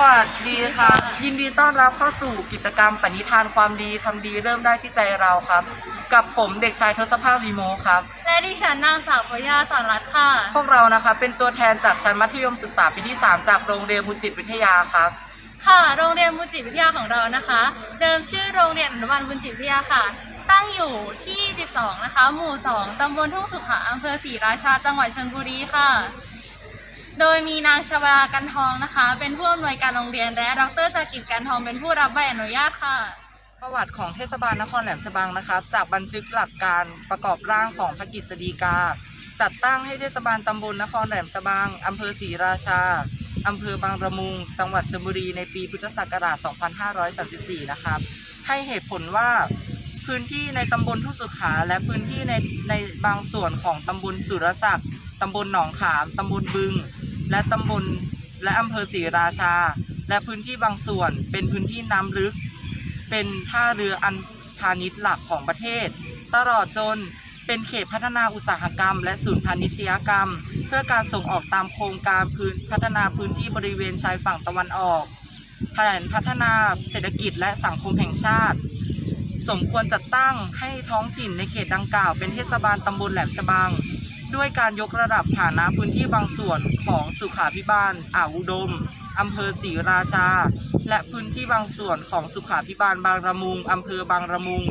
วัสดีค่ะ ยินดีต้อนรับเข้าสู่กิจกรรมปณิธานความดีทำดีเริ่มได้ที่ใจเราครับ กับผมเด็กชายทศภาพรีโมครับ และดิฉันนางสาวพยาสารรัตน์ค่ะ พวกเรานะคะเป็นตัวแทนจากชั้นมัธยมศึกษาปีที่ 3 จากโรงเรียนบุญจิตวิทยาครับ ค่ะ โรงเรียนบุญจิตวิทยาของเรานะคะ เดิมชื่อโรงเรียนอนุบาลบุญจิตวิทยาค่ะ ตั้งอยู่ที่ 12 นะคะ หมู่ 2 ตำบลทุ่งสุขะอำเภอศรีราชา จังหวัดชลบุรีค่ะ โดยมีนางชวากันทองนะคะ เป็นผู้อำนวยการโรงเรียนและดรจากิจกันทองเป็นผู้รับใบอนุญาตค่ะ ประวัติของเทศบาลนครแหลมฉบังนะครับจากบันทึกหลักการประกอบร่างของพระกฤษฎีกา จัดตั้งให้เทศบาลตำบลนครแหลมฉบังอำเภอศรีราชาอำเภอบางระมุง จังหวัดชลบุรีในปีพุทธศักราช 2534 นะครับ ให้เหตุผลว่าพื้นที่ในตำบลทุสุขาและพื้นที่ในในบางส่วนของตำบลสุรศักดิ์ ตำบลหนองขาม ตำบลบึง และตำบลและอำเภอศรีราชา และพื้นที่บางส่วนเป็นพื้นที่น้ำลึก เป็นท่าเรืออันพาณิชย์หลักของประเทศ ตลอดจนเป็นเขตพัฒนาอุตสาหกรรม และศูนย์พาณิชยกรรม เพื่อการส่งออกตามโครงการพื้นพัฒนาพื้นที่บริเวณชายฝั่งตะวันออกแผนพัฒนาเศรษฐกิจและสังคมแห่งชาติ สมควรจัดตั้งให้ท้องถิ่นในเขตดังกล่าว เป็นเทศบาลตำบลแหลมฉบัง ด้วยการยกระดับฐานะพื้นที่บางส่วนของสุขาพิบาลอ่าวอุดมอำเภอศรีราชา และพื้นที่บางส่วนของสุขาพิบาลบางระมุงอำเภอบางระมุง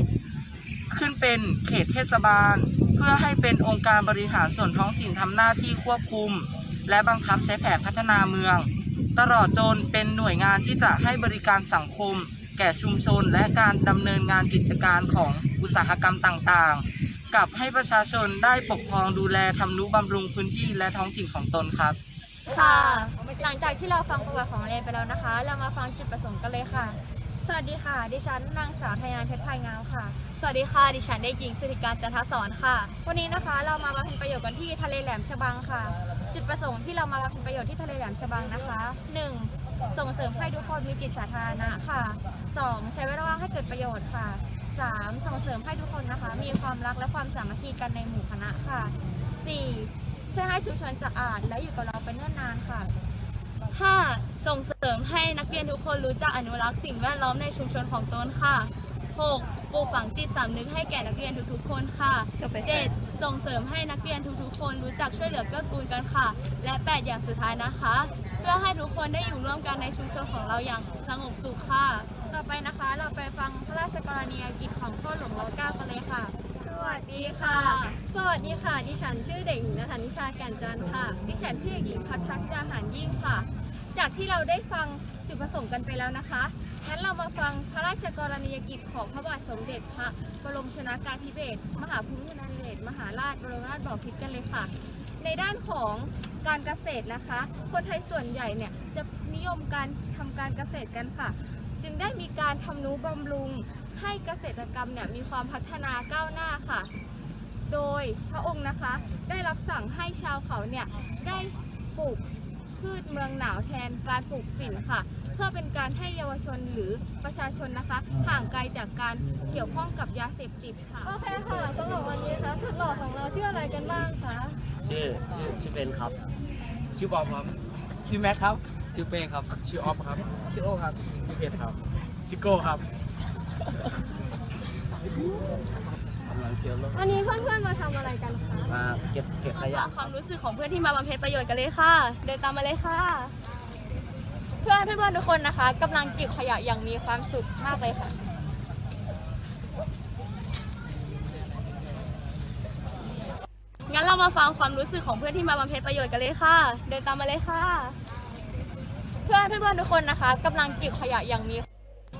ขึ้นเป็นเขตเทศบาล เพื่อให้เป็นองค์การบริหารส่วนท้องถิ่นทำหน้าที่ควบคุม และบังคับใช้แผนพัฒนาเมือง ตลอดจนเป็นหน่วยงานที่จะให้บริการสังคม แก่ชุมชน และการดำเนินงานกิจการของอุตสาหกรรมต่างๆ กับให้ประชาชนได้ปกครองดูแลทำนุบำรุงพื้นที่และท้องถิ่นของตนครับ ค่ะ หลังจากที่เราฟังประวัติของเรียนไปแล้วนะคะ เรามาฟังจุดประสงค์กันเลยค่ะ สวัสดีค่ะ ดิฉันนางสาวทยานเพชรพายงามค่ะ สวัสดีค่ะ ดิฉันได้หญิงสิริการจันทศรค่ะ วันนี้นะคะเรามาบำเพ็ญประโยชน์กันที่ทะเลแหลมฉบังค่ะ จุดประสงค์ที่เรามาบำเพ็ญประโยชน์ที่ทะเลแหลมฉบังนะคะ 1. ส่งเสริมให้ทุกคนมีจิตสาธารณะค่ะ 2. ใช้เวลาว่างให้เกิดประโยชน์ค่ะ 3. ส่งเสริมให้ทุกคนนะคะ มีความรักและความสามัคคีกันในหมู่คณะค่ะ 4. ช่วยให้ชุมชนสะอาดและอยู่กับเราไปเนิ่นนานค่ะ 5. ส่งเสริมให้นักเรียนทุกคนรู้จักอนุรักษ์สิ่งแวดล้อมในชุมชนของตนค่ะ 6. ปลูกฝังจิตสำนึกให้แก่นักเรียนทุกๆ คนค่ะ 7. ส่งเสริมให้นักเรียนทุกๆ คนรู้จักช่วยเหลือเกื้อกูลกันค่ะ และ 8 อย่างสุดท้ายนะคะ เพื่อให้ทุกคนได้อยู่ร่วมกันในชุมชนของเราอย่างสงบสุขค่ะ ต่อไปนะคะเราไปฟังพระราชกรณียกิจของพ่อหลวงรัชกาลที่เก้ากันเลยค่ะ สวัสดีค่ะ สวัสดีค่ะ ดิฉันชื่อเด็กหญิงนัทนิชาแก่นจันทร์ค่ะ ดิฉันชื่อหญิงพัฒนยาหารยิ่งค่ะ จากที่เราได้ฟังจุดประสงค์กันไปแล้วนะคะ งั้นเรามาฟังพระราชกรณียกิจของพระบาทสมเด็จพระบรมชนากาธิเบศรมหาภูมิพลอดุลยเดชมหาราชบรมราชบพิตรกันเลยค่ะ ในด้านของการเกษตรนะคะ คนไทยส่วนใหญ่เนี่ยจะนิยมการทำการเกษตรกันค่ะ จึงได้มีการทำนุบำรุงให้เกษตรกรรมเนี่ยมีความพัฒนาก้าวหน้าค่ะ โดยพระองค์นะคะได้รับสั่งให้ชาวเขาเนี่ยได้ปลูกพืชเมืองหนาวแทนการปลูกฝิ่นค่ะ เพื่อเป็นการให้เยาวชนหรือประชาชนนะคะ ห่างไกลจากการเกี่ยวข้องกับยาเสพติดค่ะ โอเคค่ะสำหรับวันนี้นะคะสุดหล่อของเราชื่ออะไรกันบ้างคะ ชื่อชื่อชื่อเบนครับ ชื่อบอมครับ ชื่อแม็กครับ ชื่อเป้ครับ ชื่อออฟครับ ชื่อโอครับ ชื่อเพชรครับชื่อโก้ครับวันนี้เพื่อนๆมาทำอะไรกันคะ มาเก็บเก็บขยะ ความรู้สึกของเพื่อนที่มาบำเพ็ญประโยชน์กันเลยค่ะ เดินตามมาเลยค่ะ เพื่อนเพื่อนๆทุกคนนะคะกำลังเก็บขยะอย่างมีความสุขมากเลยค่ะ งั้นเรามาฟังความรู้สึกของเพื่อนที่มาบำเพ็ญประโยชน์กันเลยค่ะ เดินตามมาเลยค่ะเพื่อนเพื่อนๆทุกคนนะคะกำลังเก็บขยะอย่างมี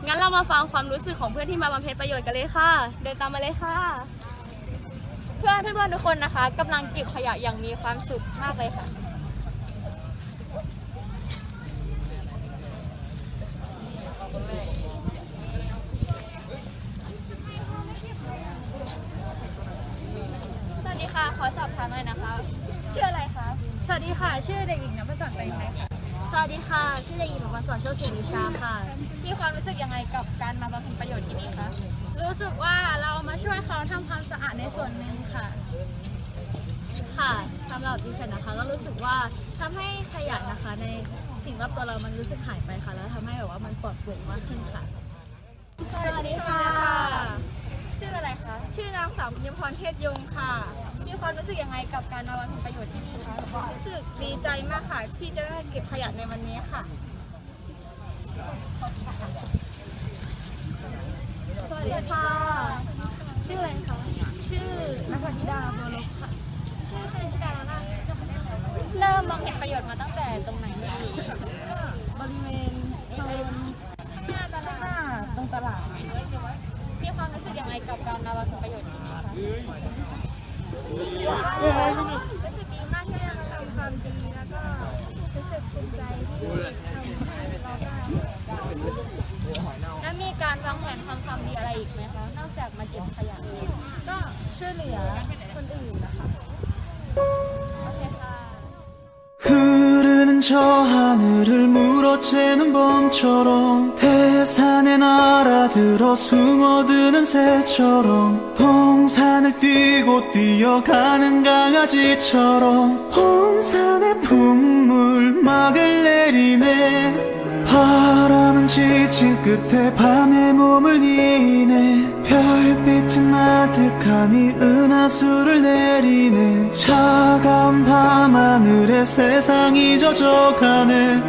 งั้นเรามาฟังความรู้สึกของเพื่อนที่มาบำเพ็ญประโยชน์กันเลยค่ะ เดินตามมาเลยค่ะ เพื่อนเพื่อนๆทุกคนนะคะกำลังเก็บขยะอย่างมีความสุขมากเลยค่ะ สวัสดีค่ะ ขอสอบถามหน่อยนะคะ ชื่ออะไรคะ สวัสดีค่ะ ชื่อเด็กหญิงนภศรไปไหมค่ะ สวัสดีค่ะ ชื่อเด็กหญิงประวัติศาสตร์โชติศรีวิชาค่ะ มีความรู้สึกยังไงกับการมาบำเพ็ญประโยชน์ที่นี่คะ รู้สึกว่าเรามาช่วยเขาทำความสะอาดในส่วนหนึ่งค่ะ ค่ะสำหรับดิฉันนะคะก็รู้สึกว่าทำให้ขยะนะคะ ในสิ่งรอบตัวเรามันรู้สึกหายไปค่ะ แล้วทำให้แบบว่ามันปลอดโปร่งมากขึ้นค่ะ สวัสดีค่ะ ชื่ออะไรคะ ชื่อนางสาวพิมพรเทศยงค่ะ มีความรู้สึกยังไงกับการมาบำเพ็ญประโยชน์ที่นี่คะรู้สึกดีใจมากค่ะที่จะได้เก็บขยะในวันนี้ค่ะสวัสดีค่ะ ชื่ออะไรคะชื่อนัทธิดาโบลกค่ะชื่อชนิชดานาเริ่มมองเห็นประโยชน์มาตั้งแต่ตรงไหนบริเวณโซนข้างหน้าตลาดตรงตลาดมีความรู้สึกยังไงกับการมาบำเพ็ญประโยชน์ที่นี่คะ รู้สึกดีมากที่ได้มาทำความดีแล้วก็รู้สึกภูมิใจที่ทำให้เราได้แล้วมีการวางแผนทำความดีอะไรอีกไหมคะนอกจากมาเก็บขยะก็ช่วยเหลือคนอื่นนะคะโอเคค่ะ 저 하늘을 물어채는 봄처럼 태산에 날아들어 숨어드는 새처럼 동산을 뛰고 뛰어가는 강아지처럼 온 산에 풍물 막을 내리네 지친 끝에 밤에 몸을 이네. 별빛은 아득하니 은하수를 내리네. 차가운 밤하늘에 세상이 젖어가네